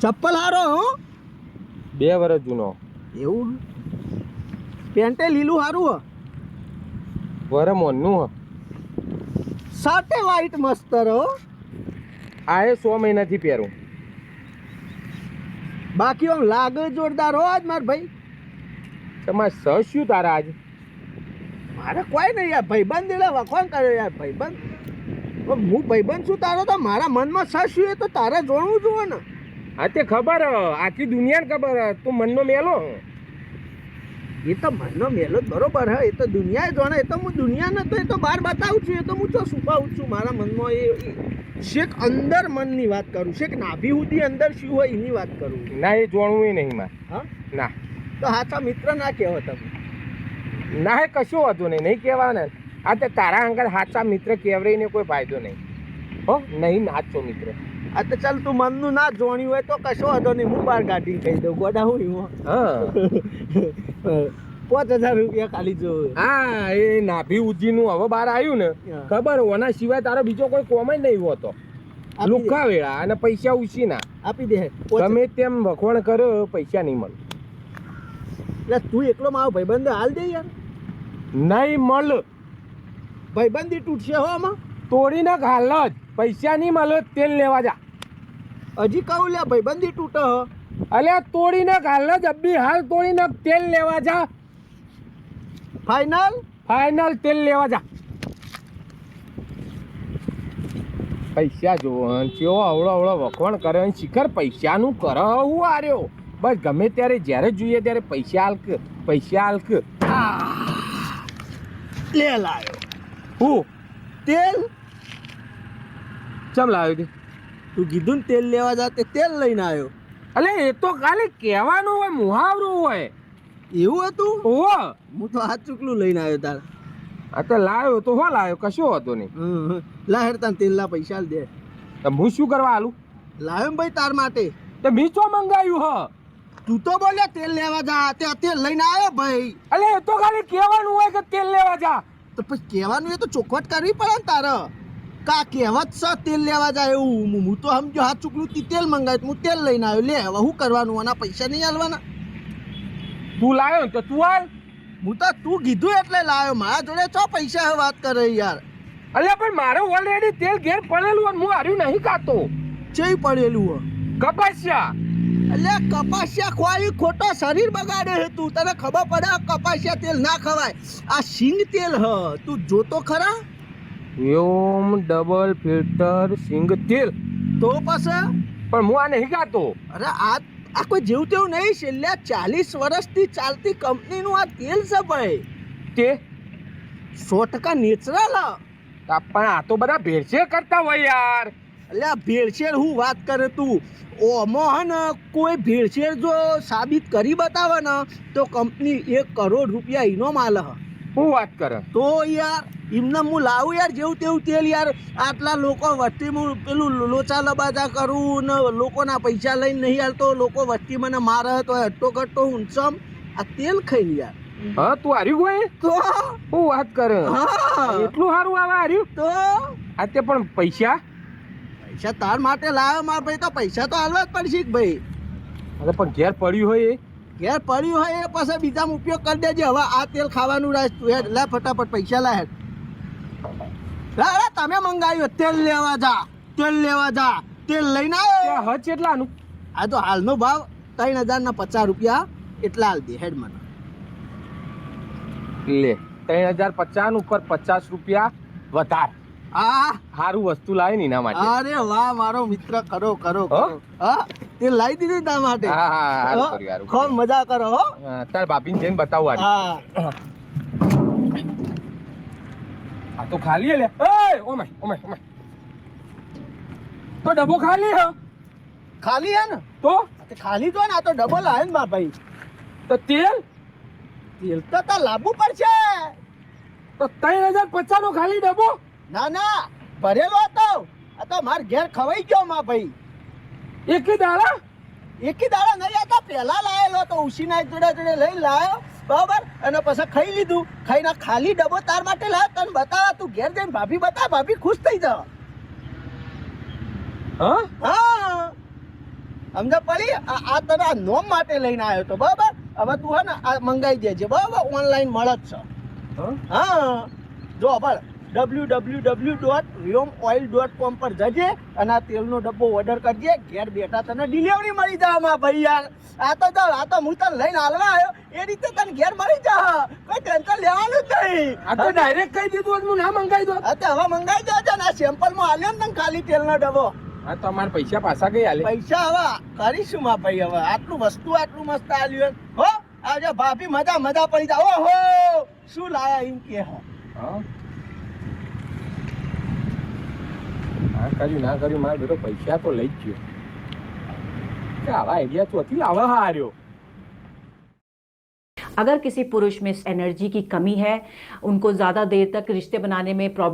ચપ્પલ હારો હો. બે વર્ષ જૂનો. એવું? પેન્ટે લીલું હારું હ. વર મોનનું હ. વાઈટ મસ્ત રહો. આ એ સો મહિનાથી પહેરું. બાકી આમ લાગે જોરદાર હો આજ માર ભાઈ. તમારે સહ શું તારા આજ? મારે કોઈ નહીં યાર ભાઈબંધ એટલે વખવાણ કર્યો યાર ભાઈબંધ. હું ભાઈબંધ છું તારો તો મારા મનમાં સહ શું એ તો તારે જોણવું જુઓ ને. આ તે ખબર હ, આખી દુનિયાને ખબર હ. તું મનનો મેલો? એ તો મનનો મેલો જ બરોબર હે એ તો દુનિયાએ જોણે એ તો હું દુનિયાને તો એ તો બહાર બતાવું છું એ તો હું તો છુપાવું છું મારા મનમાં એ શેક અંદર મનની વાત કરું શેક નાભી સુધી અંદર શું હોય એની વાત કરું. ના એ જોણવું નહીં માં. હા? ના. તો હાથા મિત્ર ના કહેવો તમે. ના એ કશું વાંધો નહીં નહીં કહેવાના. આ તે તારા અંગર સાચા મિત્ર કહેવરાઈને કોઈ ફાયદો નહીં. હો નહીં નાચો મિત્ર. આ તો ચાલ તું મનનું ના જોણ્યું હોય તો કશો હતો નહીં. હું બહાર કાઢીને કહી દઉં. ગોડા હું એમાં હા. પાંચ હજાર રૂપિયા ખાલી જો. હા એ નાભી ઉજીનું હવે બહાર આવ્યું ને ખબર ઓના સિવાય તારો બીજો કોઈ કોમ નહીં હોતો. લુખા વેળા અને પૈસા ઉછીના. આપી દે. તમે તેમ વખોણ કરો પૈસા નહીં મળે. એટલે તું એકલો મારો ભાઈબંધ હાલ દે યાર. નહીં મળ. ભાઈબંધી તૂટશે હો આમાં. તોડીને હાલ જ. પૈસા નહીં મળે તેલ લેવા જા. હજી કહું લે ભાઈબંધી તૂટે અલ્યા તોડીને હાલ જ અબ્બી હાલ તોડીને તેલ લેવા જા. ફાઈનલ ફાઇનલ તેલ લેવા જા. પૈસા જોવો ચેવો અવળો અવળો વખોણ કરે શિખર પૈસાનું કર હું આર્યો. બસ ગમે ત્યારે જ્યારે જોઈએ ત્યારે પૈસા હાલક પૈસા હાલક લે લાયો. હું? તેલ? ચમ લાવ્યો તે કીધું ને તેલ લેવા જા તે તેલ લઈને આવ્યો. અલે એ તો ખાલી કહેવાનું હોય મુહાવરું હોય. એવું હતું? ઓહો. હું તો હાથ ચૂકલું લઈને આવ્યો તાર. આ તો લાવ્યો તો હો લાવ્યો. કશો હતો નહીં. હમ, હમ. લા હેડ તાર તેલના પૈસા દે. તો હું શું કરવા આલું? લાવ્યો ભાઈ તાર માટે. તો મીચો મંગાવ્યું હ? તું તો બોલ્યા તેલ લેવા જા તે તેલ લઈને આવ્યો ભાઈ. અલે એ તો ખાલી કહેવાનું હોય કે તેલ લેવા જા. તો પછી કહેવાનું એ તો ચોખવટ કરવી પડે ને તારે. કા કહેવત સ તેલ લેવા જાય એવું. હું- હું તો સમજો હાથ ચૂકલું તી તેલ મંગાવ્યું હું તેલ લઈને આવ્યો. લે હવે શું કરવાનું? આના પૈસા નહીં હાલવાના? તું લાવ્યો તો તું હાલ. હું તો તું કીધું એટલે લાવ્યો મારા જોડે છો પૈસા હે વાત કરે યાર. અલ્યા પણ મારે ઓલરેડી તેલ ઘેર પડેલું અને હું હાર્યું નહીં ખાતો. ચેય પડેલું હો કપાસ્યા. એટલે કપાસિયા ખવાયું ખોટો શરીર બગાડે છે તું. તને ખબર પડે કપાસિયા તેલ ના ખવાય. આ સિંગ તેલ હ. તું જોતો ખરા? વ્યોમ ડબલ ફિલ્ટર સિંગ તેલ તો પાસે પણ હું આ નહીં ગાતો અરે આ આ કોઈ જેવું તેવું નહીં છેલ્લા ચાલીસ વર્ષથી ચાલતી કંપનીનું આ તેલ છે ભાઈ. તે? સો ટકા નેચરલ પણ આ તો બધા ભેળસેળ કરતા હોય યાર. એટલે આ ભેળસેળ હું વાત કરે તું? ઓમાં હે ને કોઈ ભેળસેળ જો સાબિત કરી બતાવે ને તો કંપની એક કરોડ રૂપિયા ઇનામ આલે હું વાત કરે? તો યાર એમને હું લાવું યાર જેવું તેવું તેલ યાર. આટલા લોકો વસ્તી હું પેલું લોચા લબાજા કરું ને લોકોના પૈસા લઈને નહીં હાલતો લોકો વસ્તી મને મારે તો હટ્ટો કટ્ટો ઊંચમ. આ તેલ ખાઈને યાર. હા તું હાર્યું કોઈ તો? હું વાત કરે. હા. એટલું સારું આવે હાર્યું? તો? આ તે પણ પૈસા? પૈસા તાર માટે લાવ્યો માર ભાઈ તો પૈસા તો હાલવા જ પડશે ભાઈ. અરે પણ ઘેર પડ્યું હોય એ? ઘેર પડ્યું હોય એ પછી બીજામાં ઉપયોગ કરી દેજે. હવે આ તેલ ખાવાનું રાખ તું લે ફટાફટ પૈસા લા હેડ લા લા, તમે મંગાવ્યો તેલ લેવા જા તેલ લેવા જા તેલ લઈને આવ્યો હજ કેટલાનું આ તો હાલનો ભાવ ત્રણ હજાર ના પચાસ રૂપિયા એટલા હાલ દે હેડ મને. લે ત્રણ હજાર પચાસ ઉપર પચાસ રૂપિયા વધાર. આ? સારું વસ્તુ લાવી ને એના માટે. અરે વાહ મારો મિત્ર કરો કરો હો? તે લાવી દીધી તા માટે. હા હા ખૂબ મજા કરો હો. તાર બાપીને જઈને બતાવવા. હા. આ તો ખાલી હે લે. એય, ઓમાય ઓમાય ઓમાય તો ડબ્બો ખાલી હે? ખાલી હે ને? તો? ખાલી તો ને આ તો ડબલ આવે ને મારા ભાઈ. તો તેલ? તેલ તો તાર લાવવું પડશે. તો ત્રણ હજાર પચાસ નો ખાલી ડબ્બો? ના ના ભરેલો હતો. આ તો માર ઘેર ખવાઈ ગયો મા ભાઈ. એક દાડા? એકી દાડા નહીં આ તો પહેલા લાયેલો તો ઉસીના જોડે જોડે લઈ લાયો. બરાબર? અને પછી ખાઈ લીધું. ખાઈને ખાલી ડબ્બો તાર માટે લાવ્યો તને બતાવા તું ઘેર જઈને ભાભી બતા ભાભી ખુશ થઈ જા હા? હા. સમજ પડી? આ તને આ નોમ માટે લઈને આવ્યો તો બરાબર? હવે તું હે ને આ મંગાઈ દેજે. બરાબર? ઓનલાઈન મળે જ છે. હં? હા. જો પણ W W W dot Vyom oil dot com પર જજે અને આ તેલનો ડબ્બો ઓર્ડર કરજે. ઘેર બેઠા તને ડિલિવરી મળી જાય માં ભાઈ યાર. આ તો ચાલ આ તો હું તને લઈને હાલવા આવ્યો. એ રીતે તને ઘેર મળી જા. કોઈ ટેન્શન લેવાનું જ નહીં. આ તો ડાયરેક્ટ કહી દીધું હું ના મંગાવી દો હા તો હવે મંગાવી દેજે ને આ સેમ્પલમાં હાલ્યો ને તને ખાલી તેલનો ડબ્બો. હા તો અમારા પૈસા પાછા કઈ હાલે પૈસા હવે કરીશું માં ભાઈ હવે. આટલું વસ્તુ આટલું મસ્ત આલ્યું હો આજે ભાભી મજા મજા પડી જા. ઓહો શું લાયા એમ કે હો. હા હા કર્યું ના કર્યું મારો બેટો પૈસા તો લઈ જ ગયો કે આવા આઈડિયા ચોથી લાવે હાર્યો अगर किसी पुरुष में एनर्जी की कमी है उनको ज़्यादा देर तक रिश्ते बनाने में प्रॉब्लम